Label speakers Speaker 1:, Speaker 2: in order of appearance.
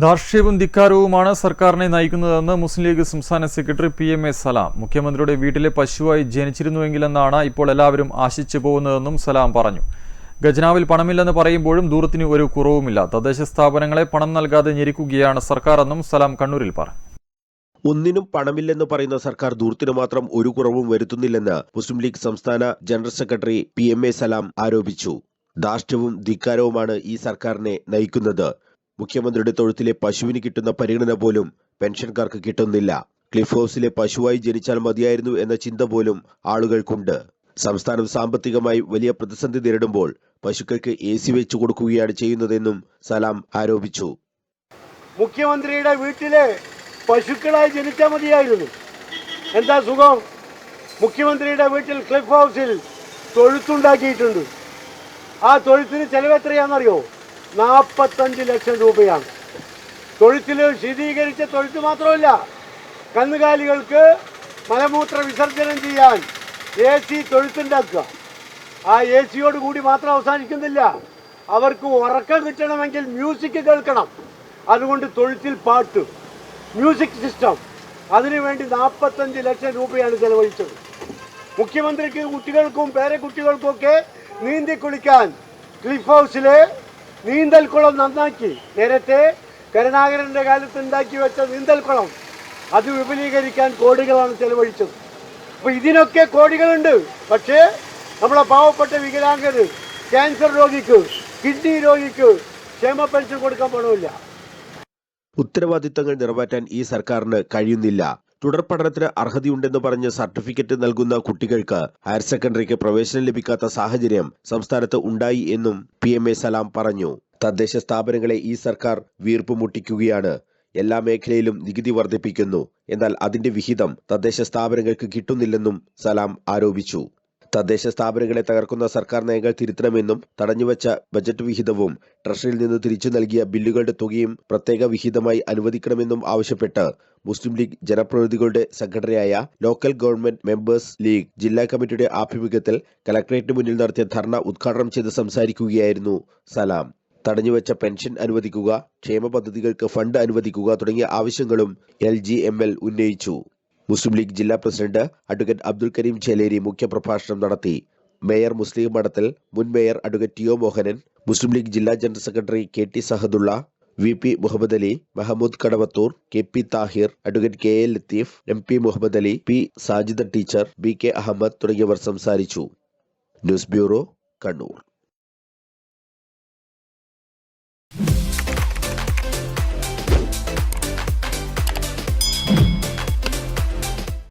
Speaker 1: ധാർഷ്ട്യവും ധിക്കാരവുമാണ് സർക്കാരിനെ നയിക്കുന്നതെന്ന് മുസ്ലിം ലീഗ് സംസ്ഥാന secretary P M A Salam. മുഖ്യമന്ത്രിയുടെ വീട്ടിലെ പശുവായി ജനിച്ചിരുന്നുവെങ്കിലെന്നാണ് ഇപ്പോൾ എല്ലാവരും ആശിച്ചു പോകുന്നതെന്നും സലാം പറഞ്ഞു. ഖജനാവിൽ പണമില്ലെന്ന് പറയുമ്പോഴും ദൂരത്തിന് ഒരു കുറവുമില്ല. തദ്ദേശ സ്ഥാപനങ്ങളെ പണം നൽകാതെ ഞെരുക്കുകയാണ് സർക്കാർ എന്നും സലാം കണ്ണൂരിൽ പറഞ്ഞു.
Speaker 2: ഒന്നിനും പണമില്ലെന്ന് പറയുന്ന സർക്കാർ ദൂർത്തിന് മാത്രം ഒരു കുറവും വരുത്തുന്നില്ലെന്ന് മുസ്ലിം ലീഗ് സംസ്ഥാന general secretary P M A Salam ആരോപിച്ചു. ധാർഷ്ട്യവും ധിക്കാരവുമാണ് ഈ സർക്കാരിനെ നയിക്കുന്നത്. മുഖ്യമന്ത്രിയുടെ തൊഴുത്തിലെ പശുവിന് കിട്ടുന്ന പരിഗണന പോലും പെൻഷൻകാർക്ക് കിട്ടുന്നില്ല. ക്ലിഫ് ഹൗസിലെ പശുവായി ജനിച്ചാൽ മതിയായിരുന്നു എന്ന ചിന്ത പോലും ആളുകൾക്കുണ്ട്. സംസ്ഥാനം സാമ്പത്തികമായി വലിയ പ്രതിസന്ധി നേരിടുമ്പോൾ പശുക്കൾക്ക് എ സി വെച്ചു കൊടുക്കുകയാണ് ചെയ്യുന്നതെന്നും സലാം ആരോപിച്ചു.
Speaker 3: മുഖ്യമന്ത്രിയുടെ വീട്ടിലെ പശുക്കളായി ജനിച്ചാൽ മതിയായിരുന്നു. എന്താ സുഖം? മുഖ്യമന്ത്രിയുടെ വീട്ടിൽ ക്ലിഫ് ഹൗസിൽ തൊഴുത്തുണ്ടാക്കിയിട്ടുണ്ട്. ആ തൊഴുത്തിന് ചെലവ് എത്രയാണെന്നറിയോ? നാൽപ്പത്തഞ്ച് ലക്ഷം രൂപയാണ്. തൊഴുത്തിൽ ശീതീകരിച്ച തൊഴുത്ത് മാത്രമല്ല കന്നുകാലികൾക്ക് മലമൂത്ര വിസർജനം ചെയ്യാൻ എ സി തൊഴുത്തുണ്ടാക്കുക. ആ എ സിയോട് കൂടി മാത്രം അവസാനിക്കുന്നില്ല. അവർക്ക് ഉറക്കം കിട്ടണമെങ്കിൽ മ്യൂസിക് കേൾക്കണം. അതുകൊണ്ട് തൊഴുത്തിൽ പാട്ട് മ്യൂസിക് സിസ്റ്റം അതിനുവേണ്ടി നാൽപ്പത്തഞ്ച് ലക്ഷം രൂപയാണ് ചെലവഴിച്ചത്. മുഖ്യമന്ത്രിക്ക് കുട്ടികൾക്കും പേരക്കുട്ടികൾക്കും ഒക്കെ നീന്തി കുളിക്കാൻ ക്ലിഫ് ഹൗസിലെ നീന്തൽക്കുളം നന്നാക്കി. നേരത്തെ കരുണാകരന്റെ കാലത്ത് ഉണ്ടാക്കി വെച്ച നീന്തൽക്കുളം അത് വിപുലീകരിക്കാൻ കോടികളാണ് ചെലവഴിച്ചത്. അപ്പോൾ ഇതിനൊക്കെ കോടികളുണ്ട്. പക്ഷേ നമ്മളെ പാവപ്പെട്ട വികലാംഗന് ക്യാൻസർ രോഗിക്ക് കിഡ്നി രോഗിക്ക് ക്ഷേമ പെൻഷൻ കൊടുക്കാൻ പണമില്ല
Speaker 2: ഉത്തരവാദിത്തങ്ങൾ നിറവേറ്റാൻ ഈ സർക്കാരിന് കഴിയുന്നില്ല. തുടർ പഠനത്തിന് അർഹതയുണ്ടെന്ന് പറഞ്ഞ് സർട്ടിഫിക്കറ്റ് നൽകുന്ന കുട്ടികൾക്ക് ഹയർ സെക്കൻഡറിക്ക് പ്രവേശനം ലഭിക്കാത്ത സാഹചര്യം സംസ്ഥാനത്ത് ഉണ്ടായി എന്നും പി എം എ സലാം പറഞ്ഞു. തദ്ദേശ സ്ഥാപനങ്ങളെ ഈ സർക്കാർ വീർപ്പ് മുട്ടിക്കുകയാണ്. എല്ലാ മേഖലയിലും നികുതി വർദ്ധിപ്പിക്കുന്നു. എന്നാൽ അതിന്റെ വിഹിതം തദ്ദേശ സ്ഥാപനങ്ങൾക്ക് കിട്ടുന്നില്ലെന്നും സലാം ആരോപിച്ചു. തദ്ദേശ സ്ഥാപനങ്ങളെ തകർക്കുന്ന സർക്കാർ നയങ്ങൾ തിരുത്തണമെന്നും തടഞ്ഞുവച്ച ബജറ്റ് വിഹിതവും ട്രഷറിയിൽ നിന്ന് തിരിച്ചു നൽകിയ ബില്ലുകളുടെ തുകയും പ്രത്യേക വിഹിതമായി അനുവദിക്കണമെന്നും ആവശ്യപ്പെട്ട് മുസ്ലിം ലീഗ് ജനപ്രതിനിധികളുടെ സംഘടനയായ ലോക്കൽ ഗവൺമെന്റ് മെമ്പേഴ്സ് ലീഗ് ജില്ലാ കമ്മിറ്റിയുടെ ആഭിമുഖ്യത്തിൽ കലക്ടറേറ്റിന് മുന്നിൽ നടത്തിയ ധർണ ഉദ്ഘാടനം ചെയ്ത് സംസാരിക്കുകയായിരുന്നു സലാം. തടഞ്ഞുവച്ച പെൻഷൻ അനുവദിക്കുക ക്ഷേമ പദ്ധതികൾക്ക് ഫണ്ട് അനുവദിക്കുക തുടങ്ങിയ ആവശ്യങ്ങളും എൽ ഉന്നയിച്ചു. മുസ്ലിം ലീഗ് ജില്ലാ പ്രസിഡന്റ് അഡ്വക്കേറ്റ് അബ്ദുൽ കരീം ചേലേരി മുഖ്യപ്രഭാഷണം നടത്തി. മേയർ മുസ്ലിം മഠത്തിൽ മുൻ mayor advocate T O Mohanan Muslim League ജില്ലാ general secretary K T Sahadulla V P Muhammad Ali Mahmood Kadavathur K P Thahir advocate K A Latheef M P Muhammad Ali P Sajida teacher B K Ahmed തുടങ്ങിയവർ സംസാരിച്ചു. News bureau Kannur.